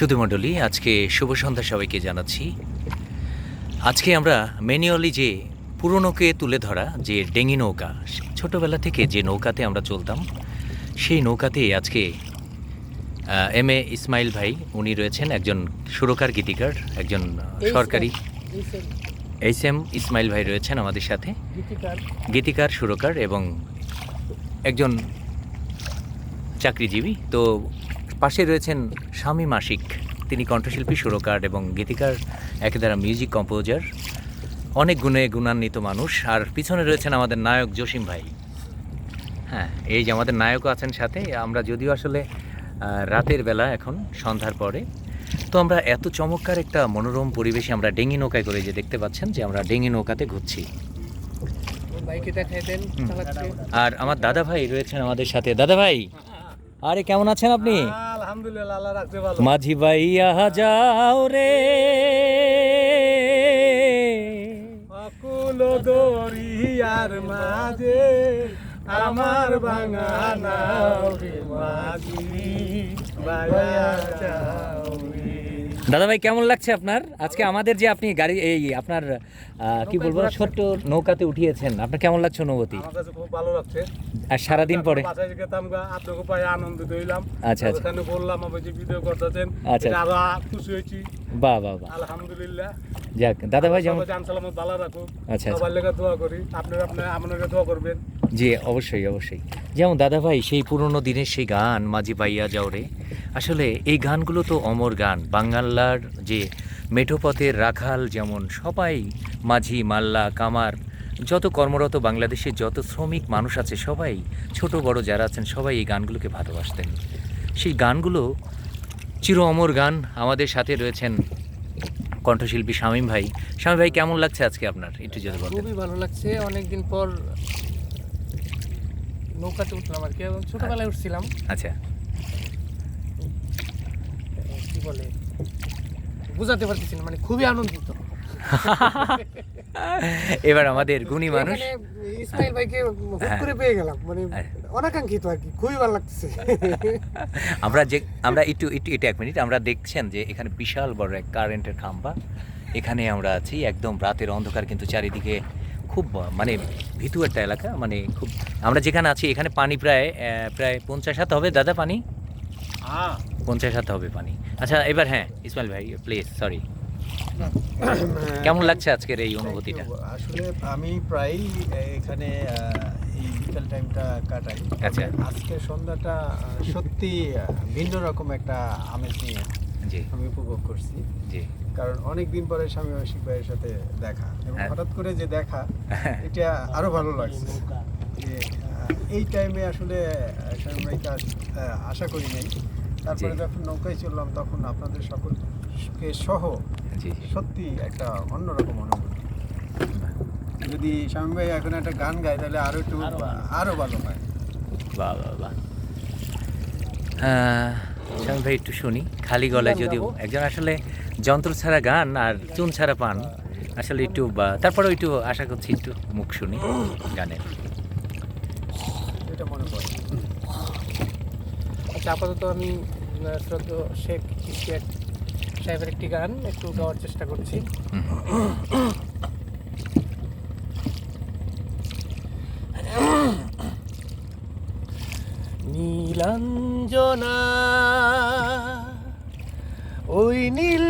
সুধুমণ্ডলী আজকে শুভ সন্ধ্যা সবাইকে জানাচ্ছি। আজকে আমরা ম্যানুয়ালি যে পুরনোকে তুলে ধরা যে ডেঙ্গি নৌকা ছোটোবেলা থেকে যে নৌকাতে আমরা চলতাম সেই নৌকাতে আজকে এম এ ইসমাইল ভাই উনি রয়েছেন একজন সুরকার গীতিকার একজন সরকারি এইচ এম। ইসমাইল ভাই রয়েছেন আমাদের সাথে। গীতিকার সুরকার এবং একজন চাকরিজীবী। তো পাশে রয়েছেন স্বামী মাসিক। তিনি কণ্ঠশিল্পী, সুরকার এবং গীতিকার একেদারা মিউজিক কম্পোজার, অনেক গুণে গুণান্বিত মানুষ। আর পিছনে রয়েছেন আমাদের নায়ক জসিম ভাই। হ্যাঁ এই যে আমাদের নায়কও আছেন সাথে, আমরা যদিও আসলে রাতের বেলা এখন, সন্ধ্যার পরে। তো আমরা এত চমৎকার একটা মনোরম পরিবেশে আমরা ডেঙ্গি নৌকায় করে যে দেখতে পাচ্ছেন যে আমরা ডেঙ্গি নৌকাতে ঘুরছি। আর আমার দাদা ভাই রয়েছেন আমাদের সাথে। দাদা ভাই আরে কেমন আছেন আপনি? আলহামদুলিল্লাহ আল্লাহ রাখতে ভালো। মাঝি ভাইয়া যাও রে। অকুল দরিয়ার মাঝে আমার ভাঙা নাও রে মাঝি। বায়া যাও রে। দাদা ভাই কেমন লাগছে আপনার? আজকে আমাদের যে আপনি গাড়ি এই আপনার কি বলব ছোট্ট নৌকাতে উঠিয়েছেন আপনার কেমন লাগছে অনুভূতি? আমার কাছে খুব ভালো লাগছে। আর সারাদিন পরে? বাসায় গেতাম গা আপনাকে পায়ে আনন্দিত হইলাম। আচ্ছা, আচ্ছা। ওখানে বললাম আমার যে ভিডিও করতেছেন আচ্ছা। এটা আরও খুশি হয়েছি। বাহ বাহ বাহ। আলহামদুলিল্লাহ। যাক দাদা ভাই যেমন জান সালামত ভালো রাখুন আচ্ছা, আচ্ছা। সবার লেগে দোয়া করি। আপনারা আপনার আপনাকে দোয়া করবেন। জি, অবশ্যই অবশ্যই। যেমন দাদা ভাই সেই পুরনো দিনের সেই গান, মাঝি পাইয়া যাও রে। আসলে এই গানগুলো তো অমর গান। বাঙ্গাল্লার যে মেঠোপথের রাখাল যেমন, সবাই মাঝি, মাল্লা, কামার, যত কর্মরত বাংলাদেশের যত শ্রমিক মানুষ আছে, সবাই, ছোট, বড় যারা আছেন, সবাই এই গানগুলোকে ভালোবাসতেন। সেই গানগুলো চির অমর গান। আমাদের সাথে রয়েছেন কণ্ঠশিল্পী শামীম ভাই। শামীম ভাই, কেমন লাগছে আজকে আপনার? একটু যদি খুবই ভালো লাগছে। অনেকদিন পর নৌকাতে উঠলাম আর কি এবং ছোটবেলায় উঠছিলাম। আচ্ছা। কি বলে? বুঝাতে পারতেছি না মানে খুবই আনন্দিত। এবার আমাদের গুণী মানুষ। ইসমাইল ভাইকে হুট হ্যাঁ। করে পেয়ে গেলাম মানে হ্যাঁ। অনাকাঙ্ক্ষিত আর কি খুবই ভালো লাগতেছে। আমরা যে আমরা একটু একটু এটা এক মিনিট আমরা দেখছেন যে এখানে বিশাল বড় এক কারেন্টের খাম্বা। এখানে আমরা আছি একদম রাতের অন্ধকার কিন্তু চারিদিকে খুব মানে ভীতু একটা এলাকা মানে খুব আমরা যেখানে আছি এখানে পানি প্রায় প্রায় পঞ্চাশ হাত হবে দাদা পানি? হ্যাঁ। পঞ্চাশ হাত হবে পানি। আচ্ছা এবার হ্যাঁ ইসমাইল ভাই প্লিজ সরি কেমন লাগছে আজকের এই অনুভূতিটা? আসলে আমি প্রায়ই এখানে এই বিকেল টাইমটা কাটাই। আচ্ছা। আজকে সন্ধ্যাটা সত্যি ভিন্ন রকম একটা আমেজ নিয়ে জি। আমি উপভোগ করছি। জি। কারণ অনেক দিন পরে স্বামী মাসিক ভাইয়ের সাথে দেখা। এবং হ্যাঁ। হঠাৎ করে যে দেখা এটা আরও ভালো লাগছে। যে এই টাইমে আসলে স্বামী ভাইকে আশা করি নাই। তারপরে যখন নৌকায় চললাম তখন আপনাদের সকলকে সহ সত্যি একটা অন্যরকম অনুভূতি। যদি স্বামী ভাই এখন একটা গান গায় তাহলে আরও একটু আরও ভালো। হয়। বাহ বাহ বাহ স্বামী ভাই একটু শুনি। খালি গলায় যদিও একজন আসলে যন্ত্র ছাড়া গান আর চুন ছাড়া পান, আসলে একটু বা- তারপরেও একটু আশা করছি একটু মুখ শুনি গানের। আচ্ছা আপাতত আমি শ্রদ্ধ শেখ ইশতিয়াক সাহেবের একটি গান একটু গাওয়ার চেষ্টা করছি। নীলাঞ্জনা, ওই নীল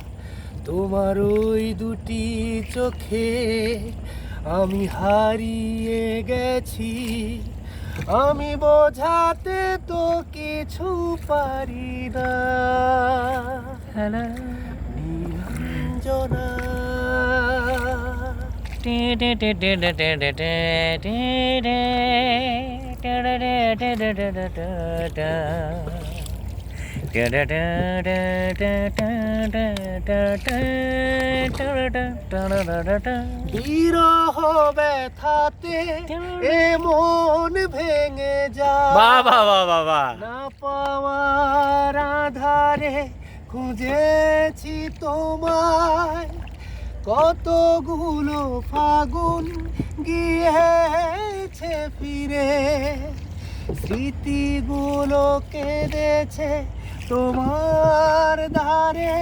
তোমার ওই দুটি চোখে আমি হারিয়ে গেছি আমি বোঝাতে তো কিছু পারি না নীলাঞ্জনা বিরহ ব্যথাতে এ মন ভেঙে যায়। বাবা বাবা বাবা না পাওয়ার আধারে খুঁজেছি তোমায়। কতগুলো ফাগুন গিয়েছে ফিরে। স্মৃতিগুলো কেঁদেছে তোমার ধারে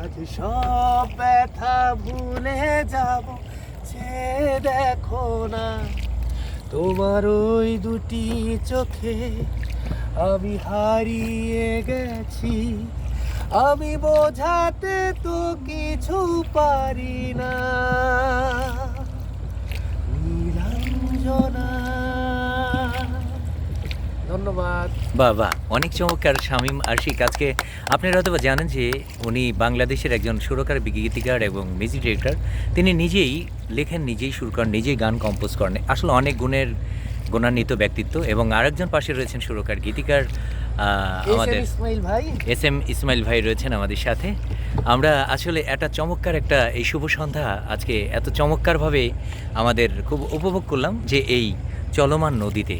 আজ সব ব্যথা ভুলে যাব। সে দেখো না, তোমার ওই দুটি চোখে আমি হারিয়ে গেছি। আমি বোঝাতে তো কিছু পারি না। নীলাঞ্জনা ধন্যবাদ। বাবা অনেক চমৎকার শামীম আশিক। আজকে আপনারা হয়তোবা জানেন যে উনি বাংলাদেশের একজন সুরকার গীতিকার এবং মিউজিক ডিরেক্টর। তিনি নিজেই লেখেন নিজেই সুর করেন নিজেই গান কম্পোজ করেন। আসলে অনেক গুণের গুণান্বিত ব্যক্তিত্ব এবং আরেকজন পাশে রয়েছেন সুরকার গীতিকার আমাদের ইসমাইল ভাই। এস এম ইসমাইল ভাই রয়েছেন আমাদের সাথে। আমরা আসলে একটা চমৎকার একটা এই শুভ সন্ধ্যা আজকে এত চমৎকারভাবে আমাদের খুব উপভোগ করলাম যে এই চলমান নদীতে।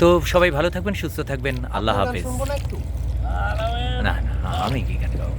তো সবাই ভালো থাকবেন সুস্থ থাকবেন। আল্লাহ হাফেজ। না না আমি কি গান গাবো?